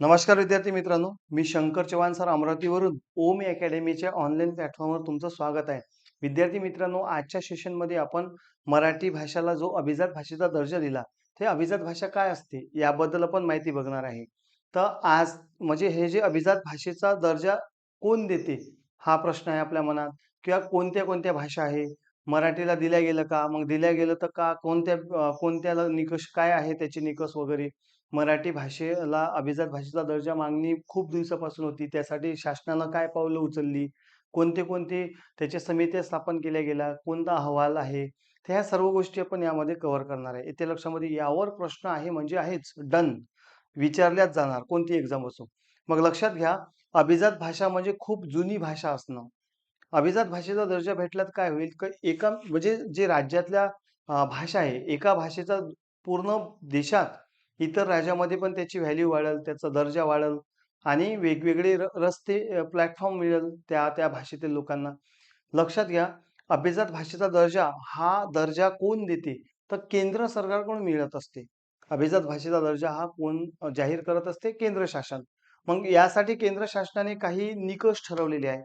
नमस्कार विद्यार्थी मित्रांनो मी शंकर चव्हाण सर अमरावतीवरून ओम अकॅडमीच्या ऑनलाईन प्लॅटफॉर्मवर तुमचं स्वागत आहे. विद्यार्थी मित्रांनो आजच्या सेशनमध्ये आपण मराठी भाषेला जो अभिजात भाषेचा दर्जा दिला ते अभिजात भाषा काय असते याबद्दल आपण माहिती बघणार आहे. तर आज म्हणजे हे जे अभिजात भाषेचा दर्जा कोण देते हा प्रश्न आहे आपल्या मनात. किंवा कोणत्या कोणत्या भाषा आहे मराठीला दिल्या गेलं का मग दिल्या गेलं तर का कोणत्या कोणत्याला निकष काय आहे त्याचे निकष वगैरे मराठी भाषेला अभिजात भाषेचा दर्जा मागणी खूप दिवसापासून होती. त्यासाठी शासनानं काय पावलं उचलली? कोणते कोणते त्याच्या समित्या स्थापन केल्या गेल्या? कोणता अहवाल आहे? तर ह्या सर्व गोष्टी आपण यामध्ये कव्हर करणार आहे. येत्या लक्षामध्ये यावर प्रश्न आहे म्हणजे आहेच डन. विचारल्याच जाणार कोणती एक्झाम असो. मग लक्षात घ्या अभिजात भाषा म्हणजे खूप जुनी भाषा असणं. अभिजात भाषेचा दर्जा भेटल्यात काय होईल? एका म्हणजे जे राज्यातल्या भाषा आहे, एका भाषेचा पूर्ण देशात इतर राज्यामध्ये पण त्याची व्हॅल्यू वाढेल, त्याचा दर्जा वाढेल आणि वेगवेगळे रस्ते प्लॅटफॉर्म मिळेल त्या त्या भाषेतील लोकांना. लक्षात घ्या, अभिजात भाषेचा दर्जा हा दर्जा कोण देते? तर केंद्र सरकारकडून मिळत असते. अभिजात भाषेचा दर्जा हा कोण जाहीर करत असते? केंद्र शासन. मग यासाठी केंद्र शासनाने काही निकष ठरवलेले आहे.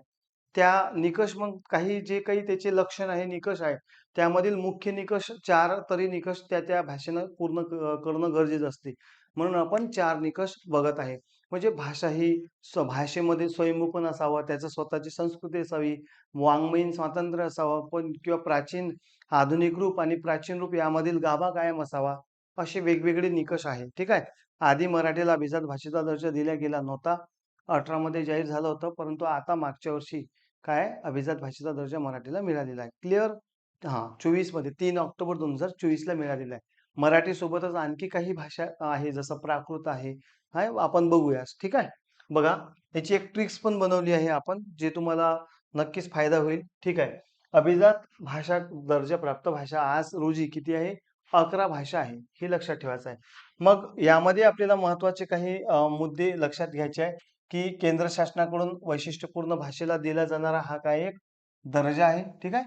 त्या निकष मग काही जे काही त्याचे लक्षण आहे, निकष आहे, त्यामधील मुख्य निकष चार तरी निकष त्या-त्या भाषेनं पूर्ण करणं गरजेचं असते. म्हणून आपण चार निकष बघत आहे. म्हणजे भाषा ही भाषेमध्ये स्वयंभूपण असावं, त्याचं स्वतःची संस्कृती असावी, वाङ्मयीन स्वातंत्र्य असावं, पण किंवा प्राचीन, आधुनिक रूप आणि प्राचीन रूप यामधील गाभा कायम असावा. असे वेगवेगळे निकष आहे ठीक आहे. आधी मराठीला अभिजात भाषेचा दर्जा दिला गेला नव्हता. 18 मध्ये जाहीर झालं होतं. परंतु आता मागच्या वर्षी काय अभिजात भाषेचा दर्जा मराठीला मिळालेला आहे. क्लिअर? हां, 24 मध्ये 3 ऑक्टोबर 2024 ला मिळालेला आहे. मराठी सोबतच आणखी काही भाषा आहे जसं प्राकृत आहे. हाय आपण बघूया. ठीक आहे. बघा त्याची एक ट्रिक्स पण बनवली आहे आपण जे तुम्हाला नक्कीच फायदा होईल. ठीक आहे. अभिजात भाषा दर्जा प्राप्त भाषा आज रोजी किती आहे? 11 भाषा आहे. हे लक्षात ठेवायचं आहे. मग यामध्ये आपल्याला महत्त्वाचे काही अ, मुद्दे लक्षात घ्यायचे आहे, की केंद्र शासनाकडून वैशिष्ट्यपूर्ण भाषेला दिला जाणारा हा काय एक दर्जा आहे. ठीक आहे.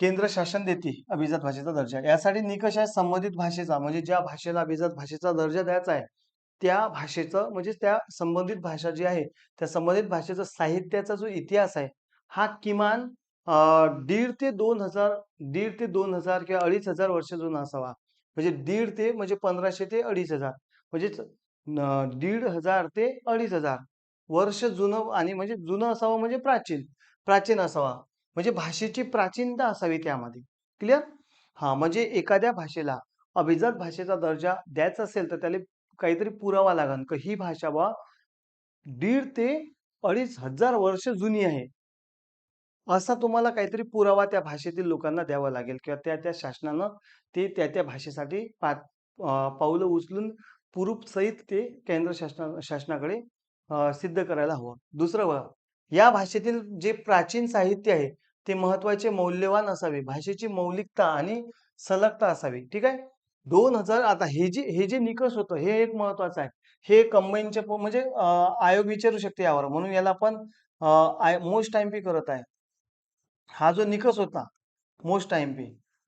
केंद्र शासन देते अभिजात भाषेचा दर्जा. यासाठी निकष आहे संबंधित भाषेचा म्हणजे ज्या भाषेला अभिजात भाषेचा दर्जा द्यायचा आहे, त्या भाषेचं म्हणजे त्या संबंधित भाषा जी आहे, त्या संबंधित भाषेचा साहित्याचा जो इतिहास आहे, हा किमान दीड ते दोन हजार दीड ते दोन हजार किंवा 2500 वर्ष जुना असावा. म्हणजे दीड ते म्हणजे पंधराशे ते 2500 म्हणजेच दीड हजार ते 2500 वर्ष जुनं आणि म्हणजे जुनं असावं म्हणजे प्राचीन. प्राचीन असावा. म्हणजे भाषेची प्राचीनता असावी त्यामध्ये. क्लिअर? हा म्हणजे एखाद्या भाषेला अभिजात भाषेचा दर्जा द्यायचा असेल, तर त्याला काहीतरी पुरावा लागेल, की ही भाषा बा दीड ते 2500 वर्ष जुनी आहे. असा तुम्हाला काहीतरी पुरावा त्या भाषेतील लोकांना द्यावा लागेल किंवा त्या-त्या शासनानं ते त्या-त्या भाषेसाठी पा पावलं उचलून पुरुप सहित ते केंद्र शासना शासनाकडे सिद्ध करायला हवं. दुसरं या भाषेतील जे प्राचीन साहित्य आहे, ते महत्त्वाचे मौल्यवान असावे. भाषेची मौलिकता आणि सलगता असावी. ठीक आहे. दोन हजार आता हे जे हे जे निकष होतं, हे एक महत्त्वाचं आहे. हे कंबाईनचे म्हणजे आयोग विचारू शकते यावर. म्हणून याला आपण आय मोस्ट आयएमपी करत आहे. हा जो निकष होता, मोस्ट आयएमपी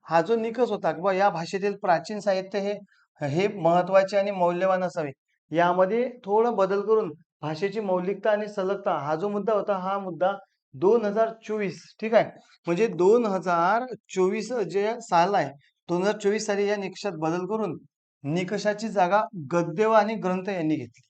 हा जो निकष होता किंवा या भाषेतील प्राचीन साहित्य हे हे महत्त्वाचे आणि मौल्यवान असावे. यामध्ये थोडं बदल करून भाषेची मौलिकता आणि सलगता हा जो मुद्दा होता, हा मुद्दा 2024 ठीक आहे. म्हणजे 2024 जे साल आहे, 2024 साली या निकषात बदल करून निकषाची जागा गद्य व आणि ग्रंथ यांनी घेतली.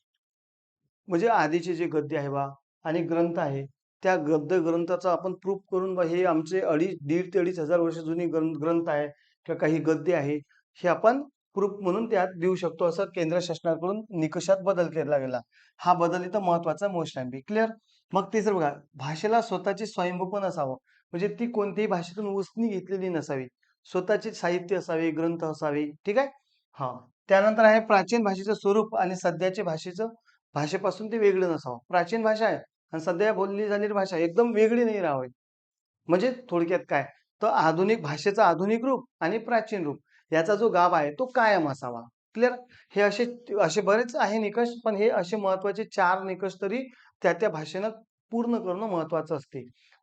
म्हणजे आधीचे जे गद्य आहे बा आणि ग्रंथ आहे, त्या गद्य ग्रंथाचा आपण प्रूफ करून बा हे आमचे अडीच दीड ते 2500 वर्ष जुनी ग्रंथ ग्रंथ आहे किंवा काही गद्य आहे, हे आपण प्रूफ म्हणून त्यात देऊ शकतो असं केंद्र शासनाकडून निकषात बदल केला गेला. हा बदल इथं महत्त्वाचा मोस्ट आहे क्लिअर? मग तिसरं बघा, भाषेला स्वतःचे स्वयंभूपण असावं. म्हणजे ती कोणत्याही भाषेतून उसनी घेतलेली नसावी. स्वतःचे साहित्य असावे, ग्रंथ असावे. ठीक आहे? हा त्यानंतर आहे प्राचीन भाषेचं स्वरूप आणि सध्याच्या भाषेचं भाषेपासून ते वेगळं नसावं. प्राचीन भाषा आहे आणि सध्या बोलली जाणारी भाषा एकदम वेगळी नाही राहावी. म्हणजे थोडक्यात काय, तर आधुनिक भाषेचं आधुनिक रूप आणि प्राचीन रूप याचा जो गाभ आहे, तो कायम असावा. क्लिअर? हे असे असे बरेच आहे निकष, पण हे असे महत्त्वाचे चार निकष तरी त्या-त्या भाषेनं पूर्ण करणं महत्वाचं असते.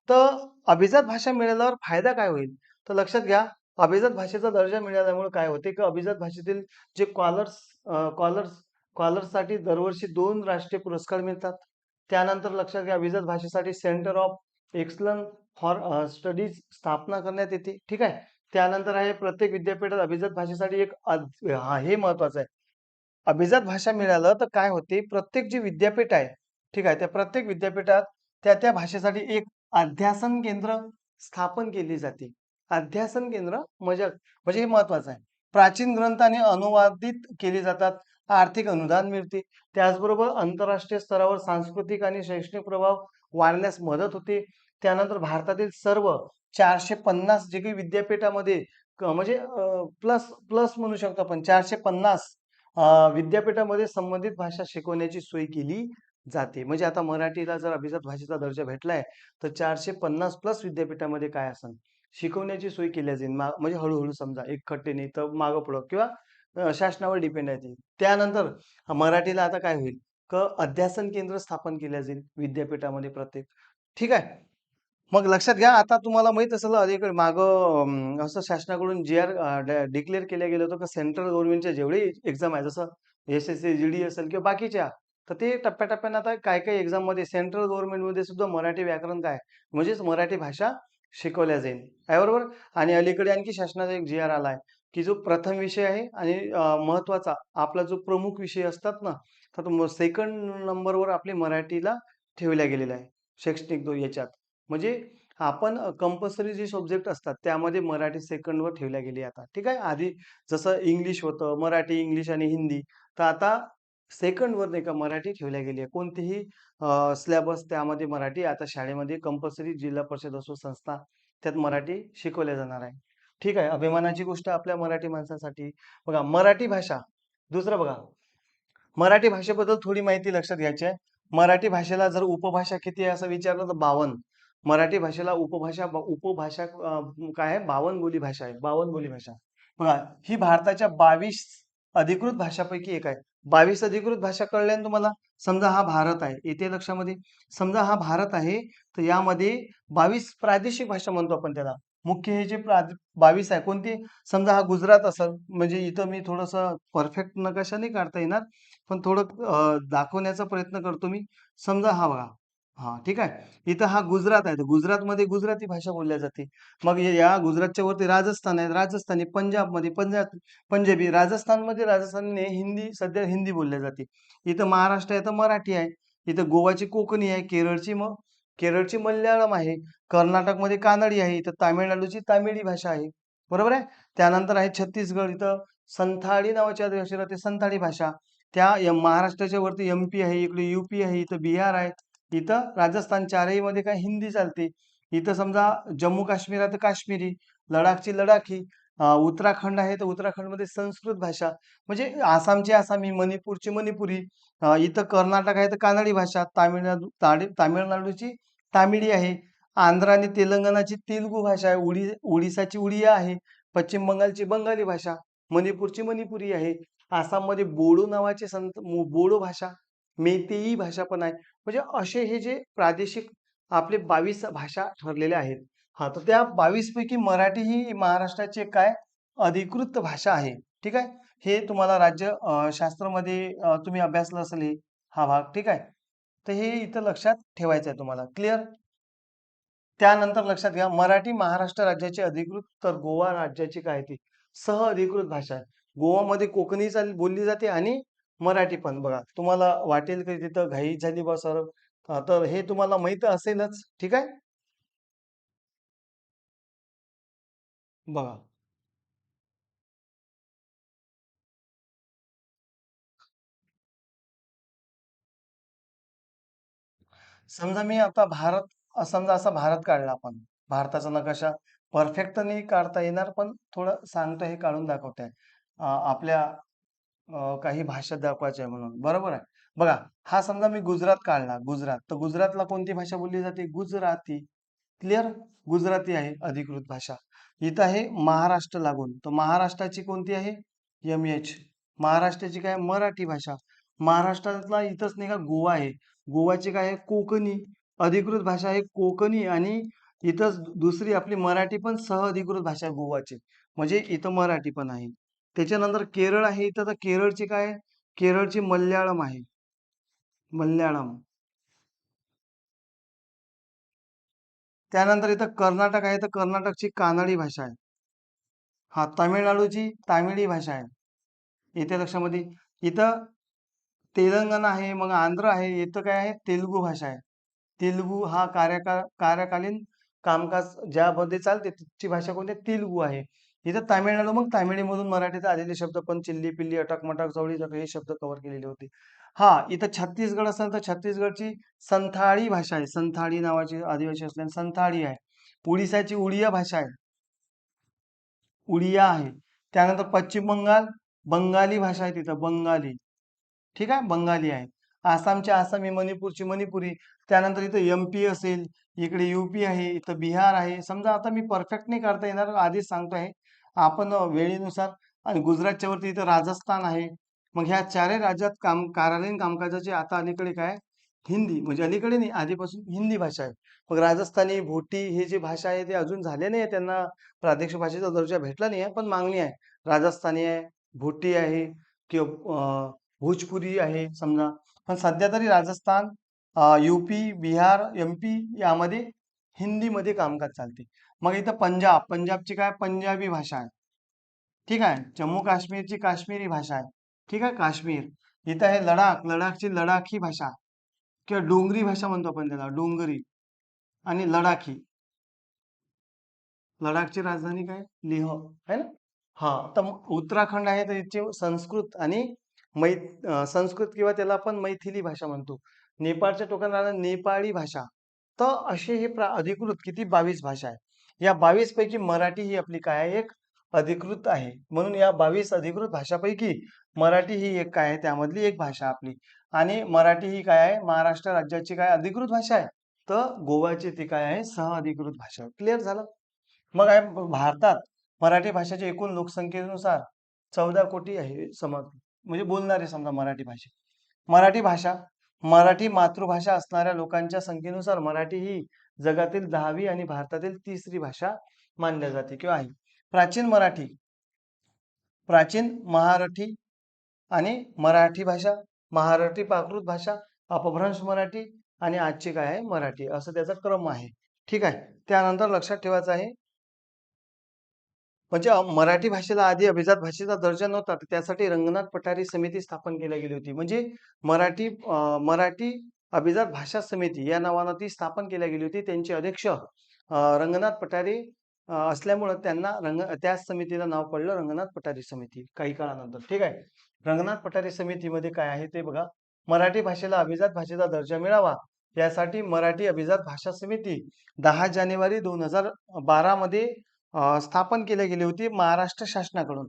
तर अभिजात भाषा मिळाल्यावर फायदा काय होईल? तर लक्षात घ्या, अभिजात भाषेचा दर्जा मिळाल्यामुळे काय होते, की अभिजात भाषेतील जे कॉलर्स कॉलर्स कॉलर्ससाठी दरवर्षी दोन राष्ट्रीय पुरस्कार मिळतात. त्यानंतर लक्षात घ्या अभिजात भाषेसाठी centre of excellence for studies स्थापना करण्यात येते. ठीक आहे? त्यानंतर आहे प्रत्येक विद्यापीठात अभिजात भाषेसाठी एक हे महत्वाचं आहे. अभिजात भाषा मिळालं तर काय होते? प्रत्येक जे विद्यापीठ आहे ठीक आहे. त्या प्रत्येक विद्यापीठात त्या त्या भाषेसाठी एक अध्यासन केंद्र स्थापन केली जाते. अध्यासन केंद्र म्हणजे म्हणजे हे महत्वाचं आहे. प्राचीन ग्रंथाने अनुवादित केले जातात आर्थिक अनुदान मिळते. त्याचबरोबर आंतरराष्ट्रीय स्तरावर सांस्कृतिक आणि शैक्षणिक प्रभाव वाढण्यास मदत होते. त्यानंतर भारतातील सर्व चारशे पन्नास जे काही विद्यापीठामध्ये म्हणजे प्लस प्लस म्हणू शकतो आपण. चारशे पन्नास विद्यापीठामध्ये संबंधित भाषा शिकवण्याची सोय केली जाते. म्हणजे आता मराठीला जर अभिजात भाषेचा दर्जा भेटलाय तर चारशे पन्नास प्लस विद्यापीठामध्ये काय असेल शिकवण्याची सोय केल्या जाईल. म्हणजे हळूहळू समजा एक खट्टेने तर मागं पुढं किंवा शासनावर डिपेंड आहे ती. त्यानंतर मराठीला आता काय होईल? क अध्यासन केंद्र स्थापन केल्या जाईल विद्यापीठामध्ये प्रत्येक. ठीक आहे? मग लक्षात घ्या आता तुम्हाला माहीत असेल अलीकडे माग असं शासनाकडून जी आर डिक्लेअर केलं गेलं होतं की? सेंट्रल गव्हर्नमेंटच्या जेवढे एक्झाम आहे जसं S S C G D असेल किंवा बाकीच्या तर ते टप्प्याटप्प्यानं आता काय काय एक्झाममध्ये सेंट्रल गव्हर्नमेंटमध्ये सुद्धा मराठी व्याकरण काय? म्हणजेच मराठी भाषा शिकवल्या जाईल. आहे बरोबर? आणि अलीकडे आणखी शासनाचा एक जी आर आला आहे की जो प्रथम विषय आहे आणि महत्त्वाचा आपला जो प्रमुख विषय असतात ना तर तो सेकंड नंबरवर आपली मराठीला ठेवल्या गेलेला आहे शैक्षणिक दो याच्यात. म्हणजे आपण कंपल्सरी जे सब्जेक्ट असतात त्यामध्ये मराठी सेकंडवर ठेवल्या गेली आता. ठीक आहे? आधी जसं इंग्लिश होतं मराठी इंग्लिश आणि हिंदी तर आता सेकंडवर नाही का मराठी ठेवल्या गेली आहे. कोणतीही सिलेबस त्यामध्ये मराठी आता शाळेमध्ये कंपल्सरी जिल्हा परिषद असो संस्था त्यात मराठी शिकवल्या जाणार आहे. ठीक आहे. अभिमानाची गोष्ट आपल्या मराठी माणसासाठी. बघा मराठी भाषा दुसरं बघा. मराठी भाषेबद्दल थोडी माहिती लक्षात घ्यायची आहे. मराठी भाषेला जर उपभाषा किती आहे असं विचारलं तर बावन्न मराठी भाषेला उपभाषा उपभाषा काय आहे? बावन्न बोली भाषा आहे. बावन्न बोली भाषा. बघा ही भारताच्या बावीस अधिकृत भाषापैकी एक आहे. बावीस अधिकृत भाषा कळल्या तुम्हाला समजा हा भारत आहे. येते लक्षामध्ये. समजा हा भारत आहे तर यामध्ये बावीस प्रादेशिक भाषा म्हणतो आपण त्याला. मुख्य हे जे बावीस आहे कोणती? समजा हा गुजरात असेल म्हणजे इथं मी थोडंसं परफेक्ट नकाशा नाही काढता येणार पण थोडं दाखवण्याचा प्रयत्न करतो मी. समजा हा बघा. हा ठीक आहे. इथं हा गुजरात आहे. तर गुजरातमध्ये गुजराती भाषा बोलल्या जाते. मग या गुजरातच्या वरती राजस्थान आहे. राजस्थानी पंजाबमध्ये पंजाब पंजाबी राजस्थानमध्ये राजस्थानी हिंदी सध्या हिंदी बोलल्या जाते. इथं महाराष्ट्र आहे तर मराठी आहे. इथं गोवाची कोकणी आहे केरळची म केरळची मल्याळम आहे. कर्नाटकमध्ये कानडी आहे. इथं तामिळनाडूची तामिळी भाषा आहे. बरोबर आहे? त्यानंतर आहे छत्तीसगड. इथं संथाळी नावाची आदिवासी राहते संथाळी भाषा. त्या महाराष्ट्राच्या वरती एम पी आहे इकडे युपी आहे इथं बिहार आहे. इथं राजस्थान चारहीमध्ये काय हिंदी चालते. इथं समजा जम्मू काश्मीर आहे तर काश्मीरी लडाखची लडाखी उत्तराखंड आहे तर उत्तराखंडमध्ये संस्कृत भाषा म्हणजे आसामची आसामी मणिपूरची मणिपुरी इथं कर्नाटक आहे तर कानडी भाषा तामिळनाडू तामिळनाडूची तामिळी आहे आंध्र आणि तेलंगणाची तेलुगू भाषा आहे उडी ओडिसाची उडिया आहे पश्चिम बंगालची बंगाली भाषा मणिपूरची मणिपुरी आहे आसाममध्ये बोडो नावाची संत मो- बोडो भाषा मेतेई भाषा पण आहे म्हणजे असे हे जे प्रादेशिक आपले बावीस भाषा ठरलेल्या आहेत. हा तर त्या बावीस पैकी मराठी ही महाराष्ट्राची काय अधिकृत भाषा आहे. ठीक आहे? हे तुम्हाला राज्य शास्त्रामध्ये तुम्ही अभ्यासलं असेल हा भाग. ठीक आहे? तर हे इथं लक्षात ठेवायचं आहे तुम्हाला. क्लिअर त्यानंतर लक्षात घ्या मराठी महाराष्ट्र राज्याची अधिकृत तर गोवा राज्याची काय ती? सह अधिकृत भाषा आहे. गोवामध्ये कोकणी बोलली जाते आणि मराठी पण बघा. तुम्हाला वाटेल की तिथं घाई झाली बा सर. तर हे तुम्हाला माहीत असेलच. ठीक आहे? बघा. समजा मी आता भारत समजा असा भारत काढला आपण. भारताचा नकाशा परफेक्ट नाही काढता येणार पण थोडं सांगतो हे काढून दाखवतोय. आपल्या काही भाषा दाखवायच्या आहे म्हणून. बरोबर आहे. बघा हा समजा मी गुजरात काढला गुजरात. तर गुजरातला कोणती भाषा बोलली जाते? गुजराती. क्लिअर गुजराती आहे अधिकृत भाषा. इथं आहे महाराष्ट्र लागून. तर महाराष्ट्राची कोणती आहे? एम एच महाराष्ट्राची काय? मराठी भाषा. महाराष्ट्रातला इथंच नाही का गोवा आहे. गोवाची काय आहे? कोकणी. अधिकृत भाषा आहे कोकणी आणि इथंच दुसरी आपली मराठी पण सह अधिकृत भाषा आहे गोवाची. म्हणजे इथं मराठी पण आहे. त्याच्यानंतर केरळ आहे इथं तर केरळची काय? केरळची मल्याळम आहे. मल्याळम. त्यानंतर इथं कर्नाटक आहे तर कर्नाटकची कानडी भाषा आहे. हा तामिळनाडूची तामिळी भाषा आहे. इथे लक्षामध्ये. इथं तेलंगणा आहे मग आंध्र आहे इथं काय आहे? तेलुगू भाषा आहे. तेलुगू हा कार्यकाळ कार्यकालीन कामकाज ज्यामध्ये चालते तिची भाषा कोणती? तेलुगू आहे. इथं तामिळनाडू मग तामिळीमधून मराठीत आलेले शब्द पण चिल्ली पिल्ली अटक मटक चवळी चटक हे शब्द कव्हर केलेले होते. हा इथं छत्तीसगड असेल तर छत्तीसगडची संथाळी भाषा आहे. संथाळी नावाची आदिवासी असल्याने संथाळी आहे. उडीसाची उडिया भाषा आहे. उडिया आहे. त्यानंतर पश्चिम बंगाल बंगाली भाषा आहे तिथं बंगाली. ठीक आहे? बंगाली आहे. आसामची आसामी मणिपूरची मणिपुरी. त्यानंतर इथं एम पी असेल इकडे युपी आहे इथं बिहार आहे. समजा आता मी परफेक्ट नाही करता येणार आधीच सांगतो आहे आपण वेळेनुसार आणि गुजरातच्या वरती इथं राजस्थान आहे. मग ह्या चारही राज्यात काम कार्यालयीन कामकाजाचे आता अलीकडे काय हिंदी म्हणजे अलीकडे नाही आधीपासून हिंदी भाषा आहे. मग राजस्थानी भोटी हे जे भाषा आहे ते अजून झाले नाही त्यांना प्रादेशिक भाषेचा दर्जा भेटला नाही आहे पण मागणी आहे. राजस्थानी आहे भोटी आहे किंवा भोजपुरी आहे समजा. पण सध्या तरी Rajasthan UP Bihar M P यामध्ये हिंदीमध्ये कामकाज चालते. मग इथं पंजाब पंजाबची काय? पंजाबी भाषा आहे. ठीक आहे? जम्मू काश्मीरची काश्मीरी भाषा आहे. ठीक आहे? काश्मीर. इथं आहे लडाख लडाखची लडाखी भाषा. किंवा डोंगरी भाषा म्हणतो आपण त्याला डोंगरी. आणि लडाखी. लडाखची राजधानी काय? लेह. आहे ना? हा. तर उत्तराखंड आहे तर इथे संस्कृत आणि मै संस्कृत किंवा त्याला आपण मैथिली भाषा म्हणतो. नेपाळच्या टोकाला नेपाळी भाषा. तर असे हे प्रा अधिकृत किती बावीस भाषा आहे या बावीस पैकी मराठी ही आपली काय आहे? एक अधिकृत आहे. म्हणून या बावीस अधिकृत भाषापैकी मराठी ही एक काय आहे? त्यामधली एक भाषा आपली. आणि मराठी ही काय आहे? महाराष्ट्र राज्याची काय अधिकृत भाषा आहे? तर गोव्याची ती काय आहे? सह अधिकृत भाषा. क्लिअर झालं? मग आहे भारतात मराठी भाषेच्या एकूण लोकसंख्येनुसार चौदा कोटी आहे समज म्हणजे बोलणारे समजा मराठी भाषा. मराठी भाषा मराठी मातृभाषा असणाऱ्या लोकांच्या संख्येनुसार मराठी ही जगातील दहावी आणि भारतातील तिसरी भाषा मानल्या जाते किंवा आहे. प्राचीन मराठी प्राचीन महाराठी आणि मराठी भाषा महाराठी प्राकृत भाषा अपभ्रंश मराठी आणि आजची काय आहे मराठी असं त्याचा क्रम आहे. ठीक आहे त्यानंतर लक्षात ठेवायचं आहे. म्हणजे मराठी भाषेला आधी अभिजात भाषेचा दर्जा नव्हता त्यासाठी रंगनाथ पठारी समिती स्थापन केली गेली होती. म्हणजे मराठी मराठी अभिजात भाषा समिती या नावानं ती स्थापन केली गेली होती. त्यांचे अध्यक्ष रंगनाथ पठारे असल्यामुळं त्यांना रंग त्या समितीला नाव पडलं रंगनाथ पठारी समिती काही काळानंतर. ठीक आहे? रंगनाथ पठारी समितीमध्ये काय आहे ते बघा. मराठी भाषेला अभिजात भाषेचा दर्जा मिळावा यासाठी मराठी अभिजात भाषा समिती दहा जानेवारी दोन हजार बारा मध्ये स्थापन केली गेली होती महाराष्ट्र शासनाकडून.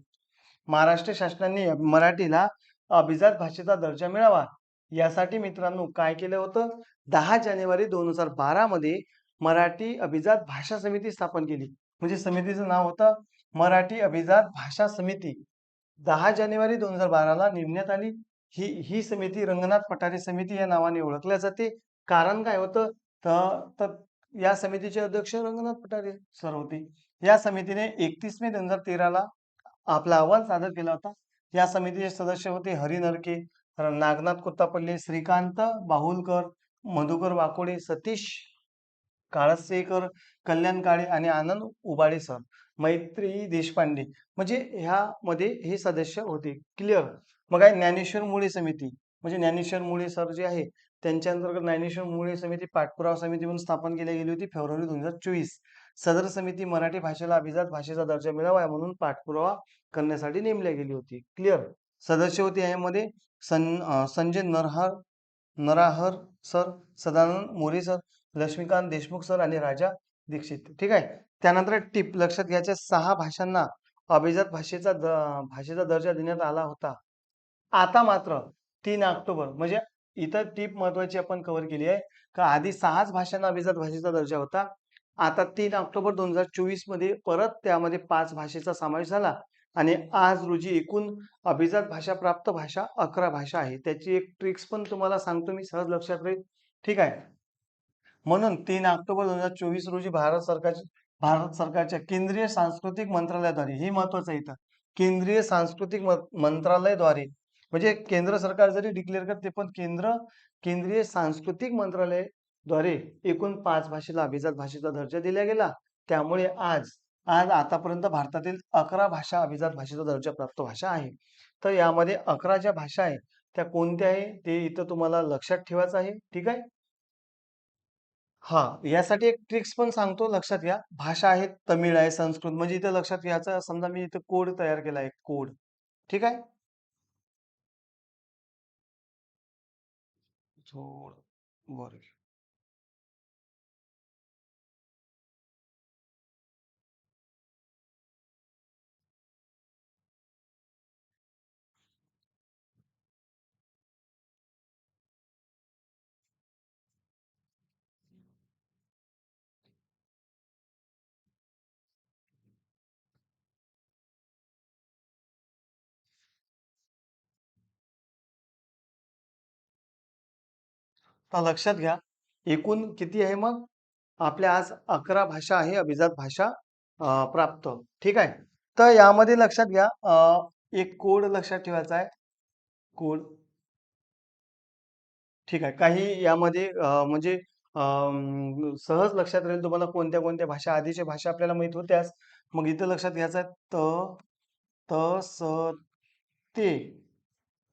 महाराष्ट्र शासनाने मराठीला अभिजात भाषेचा दर्जा मिळावा यासाठी मित्रांनो काय केलं होतं? दहा जानेवारी दोन हजार बारा मध्ये मराठी अभिजात भाषा समिती स्थापन केली. म्हणजे समितीचं नाव होतं मराठी अभिजात भाषा समिती. दहा जानेवारी दोन हजार बाराला नेमण्यात आली. ही ही समिती रंगनाथ पठारे समिती या नावाने ओळखल्या जाते. कारण काय होतं? तर या समितीचे अध्यक्ष रंगनाथ पठारे सर होते. या समितीने एकतीस मे दोन हजार तेराला आपला अहवाल सादर केला होता. या समितीचे सदस्य होते हरी नरके. नागनाथ कोत्तापल्ले श्रीकांत बाहुलकर मधुकर वाकोडे सतीश काळसेकर कल्याण काळे आणि आनंद उबाडे सर मैत्री देशपांडे. म्हणजे ह्यामध्ये हे सदस्य होते. क्लिअर मग आहे ज्ञानेश्वर मुळे समिती. म्हणजे ज्ञानेश्वर मुळे सर जे आहे त्यांच्या अंतर्गत ज्ञानेश्वर मुळे समिती पाठपुरावा समिती म्हणून स्थापन केली गेली होती फेब्रुवारी दोन हजार चोवीस. सदर समिती मराठी भाषेला अभिजात भाषेचा दर्जा मिळावा म्हणून पाठपुरावा करण्यासाठी नेमली गेली होती. क्लिअर सदस्य होते यामध्ये सन Sanjay Narhar Narahar sir Sadanand More sir Laxmikant Deshmukh sir आणि राजा दीक्षित. ठीक आहे? त्यानंतर टिप लक्षात घ्यायच्या सहा भाषांना अभिजात भाषेचा द- भाषेचा दर्जा देण्यात आला होता. आता मात्र तीन ऑक्टोबर म्हणजे इतर टीप महत्वाची आपण कव्हर केली आहे. का आधी सहाच भाषांना अभिजात भाषेचा दर्जा होता. आता तीन ऑक्टोबर दोन हजार चोवीसमध्ये परत त्यामध्ये पाच भाषेचा समावेश झाला. आणि आज रोजी एकूण अभिजात भाषा प्राप्त भाषा अकरा भाषा आहे. त्याची एक ट्रिक्स पण तुम्हाला सांगतो मी सहज लक्षात राहील. ठीक आहे? म्हणून तीन ऑक्टोबर दोन हजार चोवीस रोजी भारत सरकारच्या भारत सरकारच्या केंद्रीय सांस्कृतिक मंत्रालयाद्वारे हे महत्वाचं आहे इथं. केंद्रीय सांस्कृतिक म- मंत्रालयाद्वारे म्हणजे केंद्र सरकार जरी डिक्लेअर करते पण केंद्र केंद्रीय सांस्कृतिक मंत्रालयाद्वारे एकूण पाच भाषेला अभिजात भाषेचा दर्जा दिला गेला. त्यामुळे आज आज आतापर्यंत भारतातील अकरा भाषा अभिजात भाषेचा दर्जा प्राप्त भाषा आहे. तर यामध्ये अकरा ज्या भाषा आहेत त्या कोणत्या आहे? ते इथं तुम्हाला लक्षात ठेवायचं आहे. ठीक आहे? हा यासाठी एक ट्रिक्स पण सांगतो लक्षात घ्या. भाषा आहेत तमिळ आहे संस्कृत म्हणजे इथं लक्षात घ्यायचं समजा मी इथं कोड तयार केला आहे कोड ठीक आहे? थोडं तर लक्षात घ्या एकूण किती आहे मग? आपल्या आज अकरा भाषा आहे अभिजात भाषा अं, प्राप्त. ठीक आहे? तर यामध्ये लक्षात घ्या अं, एक कोड लक्षात ठेवायचा आहे. कोड. ठीक आहे. काही यामध्ये म्हणजे अं, सहज लक्षात राहील तुम्हाला कोणत्या कोणत्या भाषा आधीच्या भाषा आपल्याला माहीत होत्याच मग इथं लक्षात घ्यायचं आहे त त स ते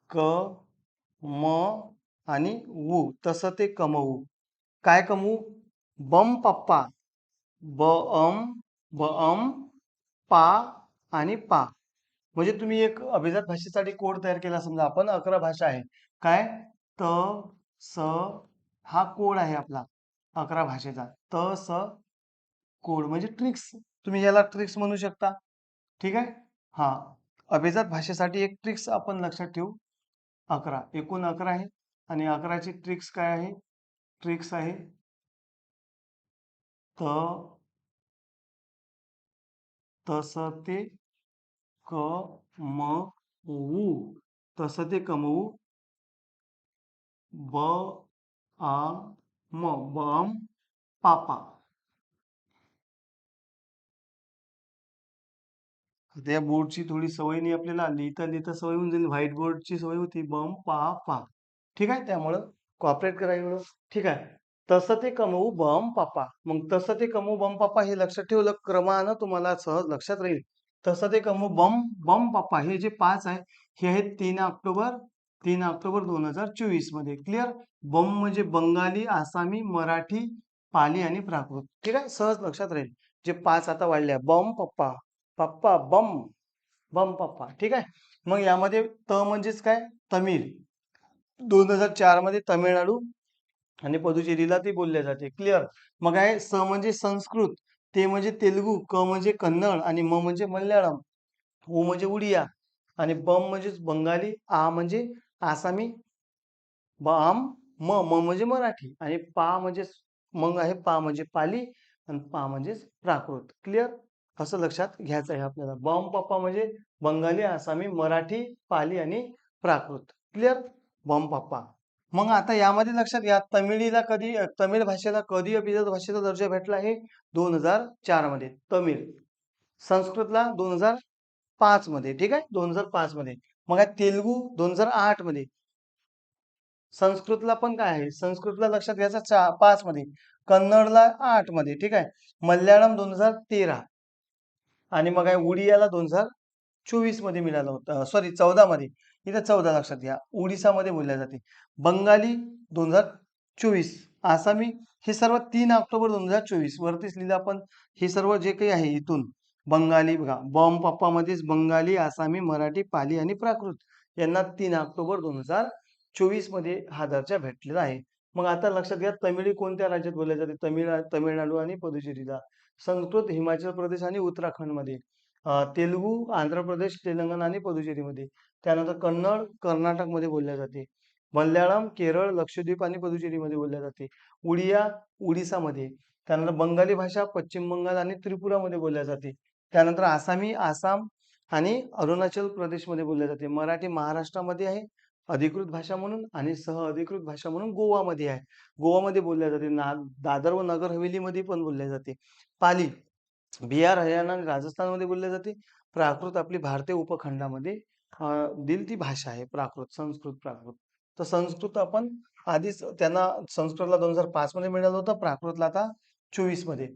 क म आणि वू तसं ते कमवू. काय कमवू? बम पप्पा. ब अम ब अम पा आणि पा. म्हणजे तुम्ही एक अभिजात भाषेसाठी कोड तयार केला समजा आपण अकरा भाषा आहे काय? त स हा कोड आहे आपला अकरा भाषेचा. त स कोड. म्हणजे ट्रिक्स. तुम्ही याला ट्रिक्स म्हणू शकता. ठीक आहे? हा. अभिजात भाषेसाठी एक ट्रिक्स आपण लक्षात ठेवू. अकरा. एकूण अकरा आहे. आणि अकराची ट्रिक्स काय आहे? ट्रिक्स आहे. त तस ते क म वू ते कमवू ब आ म बम पापा त्या बोर्डची थोडी सवय नाही आपल्याला. लिहिता लिहिता सवय होऊन जाईल. व्हाईट बोर्डची सवय होती. बम पा पा. ठीक आहे? त्यामुळं कॉपरेट करायला एवढं ठीक आहे. तसं ते कमवू बम पापा. मग तसं ते कमवू बम पापा हे लक्षात ठेवलं क्रमानं तुम्हाला सहज लक्षात राहील. तसं ते कमवू बम बम पापा हे जे पाच आहे हे आहेत तीन ऑक्टोबर तीन ऑक्टोबर दोन हजार चोवीसमध्ये. क्लिअर बम म्हणजे बंगाली आसामी मराठी पाली आणि प्राकृत. ठीक आहे? सहज लक्षात राहील. जे पाच आता वाढले बम पप्पा. पप्पा बम. बम पप्पा. ठीक आहे? मग यामध्ये त म्हणजेच काय? तमिळ दोन हजार चारमध्ये तमिळनाडू आणि पदुचेरीला ते बोलले जाते. क्लिअर मग आहे स म्हणजे संस्कृत ते म्हणजे तेलुगू क म्हणजे कन्नड आणि म म्हणजे मल्याळम उ म्हणजे उडिया आणि बम म्हणजेच बंगाली आ म्हणजे आसामी बाम म म म्हणजे मराठी आणि पा म्हणजे मग आहे पा म्हणजे पाली आणि पा म्हणजेच प्राकृत. क्लिअर असं लक्षात घ्यायचं आहे आपल्याला. बम पप्पा म्हणजे बंगाली आसामी मराठी पाली आणि प्राकृत. क्लिअर बम पप्पा मग आता यामध्ये लक्षात घ्या तमिळीला कधी तमिळ भाषेला कधी अभिजात भाषेचा दर्जा भेटला आहे? दोन हजार चारमध्ये. तमिळ. संस्कृतला दोन हजार पाच मध्ये ठीक आहे? दोन हजार पाच मध्ये. मग आहे तेलुगू दोन हजार आठमध्ये. संस्कृतला पण काय आहे? संस्कृतला लक्षात घ्यायचा चा पाच मध्ये. कन्नडला आठमध्ये ठीक आहे? मल्याळम दोन हजार तेरा. आणि मग आहे उडियाला दोन हजार चोवीसमध्ये मिळालं होतं सॉरी चौदा मध्ये. इथं चौदा लक्षात घ्या. ओडिसामध्ये बोलल्या जाते. बंगाली दोन हजार चोवीस आसामी हे सर्व तीन ऑक्टोबर दोन हजार चोवीस वरतीच लिहिलं आपण. हे सर्व जे काही आहे इथून. बंगाली बघा बॉम्ब पप्पामध्येच बंगाली आसामी मराठी पाली आणि प्राकृत यांना तीन ऑक्टोबर दोन हजार चोवीसमध्ये हा दर्जा भेटलेला आहे. मग आता लक्षात घ्या तमिळी कोणत्या राज्यात बोलल्या जाते? तमिळ तमिळनाडू आणि पुदुचेरीला. संस्कृत हिमाचल प्रदेश आणि उत्तराखंडमध्ये. तेलुगू आंध्र प्रदेश तेलंगणा आणि पुदुचेरीमध्ये. त्यानंतर कन्नड कर्नाटकमध्ये बोलल्या जाते. मल्याळम केरळ लक्षद्वीप आणि पुदुचेरीमध्ये बोलल्या जाते. उडिया उडीसामध्ये. त्यानंतर बंगाली भाषा पश्चिम बंगाल आणि त्रिपुरामध्ये बोलल्या जाते. त्यानंतर आसामी आसाम आणि अरुणाचल प्रदेशमध्ये बोलल्या जाते. मराठी महाराष्ट्रामध्ये आहे अधिकृत भाषा म्हणून आणि सह अधिकृत भाषा म्हणून गोवामध्ये आहे. गोवामध्ये बोलल्या जाते. ना दादर व नगर हवेलीमध्ये पण बोलल्या जाते. पाली बिहार हरियाणा आणि राजस्थानमध्ये बोलल्या जाते. प्राकृत आपली भारतीय उपखंडामध्ये दिल ती भाषा आहे प्राकृत, संस्कृत, प्राकृत. तर संस्कृत आपण आधीच त्यांना संस्कृतला 2005 मध्ये मिळालं होतं, प्राकृतला आता 24 मध्ये.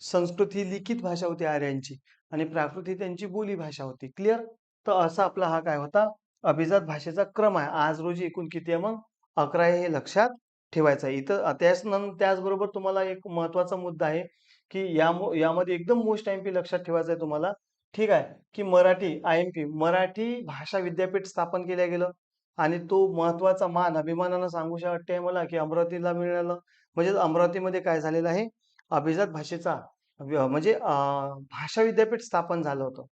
संस्कृत ही लिखित भाषा होती आर्यांची आणि प्राकृत ही त्यांची बोली भाषा होती. क्लिअर? तर असा आपला हा काय होता, अभिजात भाषेचा क्रम आहे. आज रोजी एकूण किती आहे मग? अकरा हे लक्षात ठेवायचं आहे. इथं त्याच त्याचबरोबर तुम्हाला एक महत्त्वाचा मुद्दा आहे, की या यामध्ये एकदम मोस्ट टाइम पी लक्षात ठेवायचा आहे तुम्हाला. ठीक आहे, की मराठी आय-एम-पी मराठी भाषा विद्यापीठ स्थापन केलं गेलं आणि तो महत्त्वाचा मान अभिमानानं सांगू वाटते मला, की अमरावतीला मिळालं. म्हणजे अमरावतीमध्ये काय झालेलं आहे, अभिजात भाषेचा म्हणजे भाषा विद्यापीठ स्थापन झालं होतं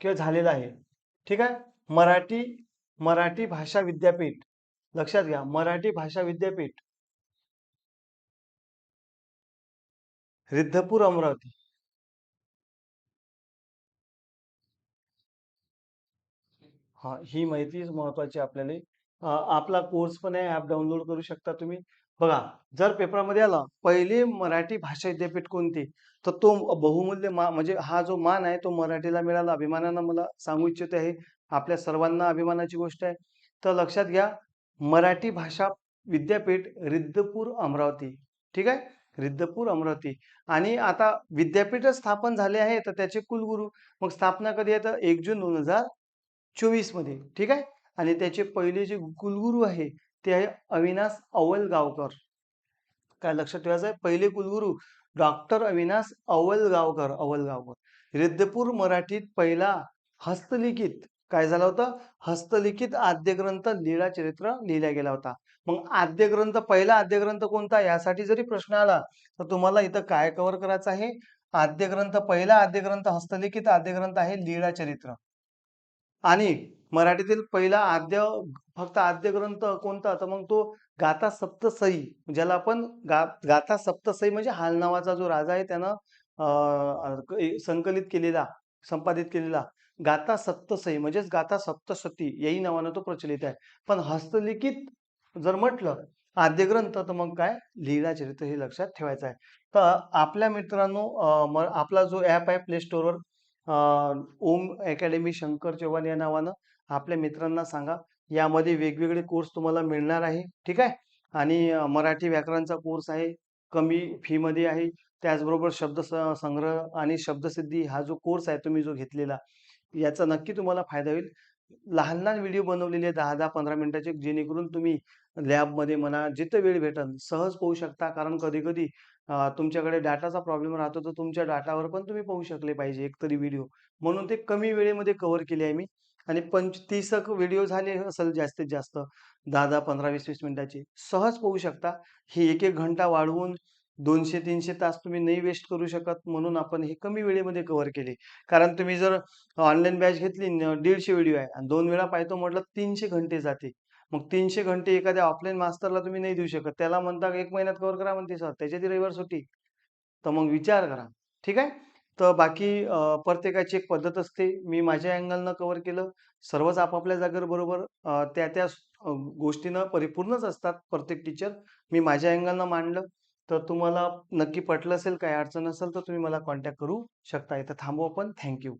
किंवा झालेलं आहे. ठीक आहे. मराठी मराठी भाषा विद्यापीठ लक्षात घ्या. मराठी भाषा विद्यापीठ. रिद्धपूर, अमरावती. हा ही माहिती महत्वाची आपल्याला. आपला कोर्स पण आहे, ऍप डाउनलोड करू शकता तुम्ही. बघा, जर पेपरामध्ये आला पहिले मराठी भाषा विद्यापीठ कोणती? तर तो बहुमूल्य मा म्हणजे हा जो मान आहे, तो मराठीला मिळाला. अभिमानानं मला सांगू इच्छित आहे. आपल्या सर्वांना अभिमानाची गोष्ट आहे. तर लक्षात घ्या, मराठी भाषा विद्यापीठ रिद्धपूर, अमरावती. ठीक आहे. रिद्धपूर, अमरावती आणि आता विद्यापीठच स्थापन झाले आहे, तर त्याचे कुलगुरू. मग स्थापना कधी आहे? तर एक जून 2024 मध्ये. ठीक आहे. आणि त्याचे पहिले जे कुलगुरू आहे, ते आहे अविनाश अवलगावकर. काय लक्षात ठेवायचं आहे? पहिले कुलगुरू डॉक्टर अविनाश अवलगावकर, अवलगावकर. रिद्धपूर मराठीत पहिला हस्तलिखित काय झालं होतं? हस्तलिखित आद्यग्रंथ लीळाचरित्र लिहिला गेला होता. मग आद्यग्रंथ पहिला आद्यग्रंथ कोणता? यासाठी जरी प्रश्न आला, तर तुम्हाला इथं काय कव्हर करायचं आहे? आद्यग्रंथ पहिला आद्यग्रंथ हस्तलिखित आद्यग्रंथ आहे लीळा चरित्र आणि मराठीतील पहिला आद्य फक्त आद्य ग्रंथ कोणता? तर मग तो गाथा सप्तसई ज्याला आपण गा गाथा सप्तसई म्हणजे हाल नावाचा जो राजा आहे त्यानं संकलित केलेला, संपादित केलेला गाथा सप्तसई म्हणजेच गाथा सप्तशती याही नावानं तो प्रचलित आहे. पण हस्तलिखित जर म्हटलं आद्य ग्रंथ तर मग काय लीळाचरित्र हे लक्षात ठेवायचं आहे. तर आपल्या मित्रांनो म आपला जो ॲप आहे प्ले स्टोअरवर ओम अकॅडमी शंकर चव्हाण या नावानं आपल्या मित्रांना सांगा. यामध्ये वेगवेगळे कोर्स तुम्हाला मिळणार आहे. ठीक आहे. आणि मराठी व्याकरणचा कोर्स आहे. कमी फीमध्ये आहे. त्याचबरोबर शब्द संग्रह आणि शब्दसिद्धी हा जो कोर्स आहे तुम्ही जो घेतलेला, याचा नक्की तुम्हाला फायदा होईल. लहान-लहान व्हिडिओ बनवलेले दहा दहा पंधरा मिनिटाचे जेणेकरून तुम्ही लॅबमध्ये म्हणा, जिथं वेळ भेटल सहज पोहू शकता. कारण कधी-कधी अ, तुमच्याकडे डाटाचा प्रॉब्लेम राहतो, तर तुमच्या डाटावर पण तुम्ही पाहू शकले पाहिजे एकतरी व्हिडिओ. म्हणून ते कमी वेळेमध्ये कव्हर केले आहे मी आणि पंच 30 एक व्हिडिओ झाले असेल जास्तीत जास्त 10-10, 15, 20-20 मिनिटाचे. सहज पाहू शकता. हे 1-1 घंटा वाढवून 200-300 तास तुम्ही नाही वेस्ट करू शकत. म्हणून आपण हे कमी वेळेमध्ये कव्हर केले. कारण तुम्ही जर ऑनलाईन बॅच घेतली न 150 व्हिडिओ आहे आणि 2 वेळा पाहतो म्हटलं 300 घंटे जाते. मग तीनशे घंटे एखाद्या ऑफलाईन मास्तरला तुम्ही नाही देऊ शकत. त्याला म्हणता एक महिन्यात कव्हर करा म्हणते सर. त्याच्यातही रविवार सुट्टी. तर मग विचार करा. ठीक आहे. तर बाकी प्रत्येकाची एक पद्धत असते. मी माझ्या अँगलनं कव्हर केलं. सर्वच आपापल्या जागेवर बरोबर त्या-त्या गोष्टीनं परिपूर्णच असतात प्रत्येक टीचर. मी माझ्या अँगलनं मांडलं. तर तुम्हाला नक्की पटलं असेल, काही अडचण असेल तर तुम्ही मला कॉन्टॅक्ट करू शकता. इथं थांबू आपण. थँक्यू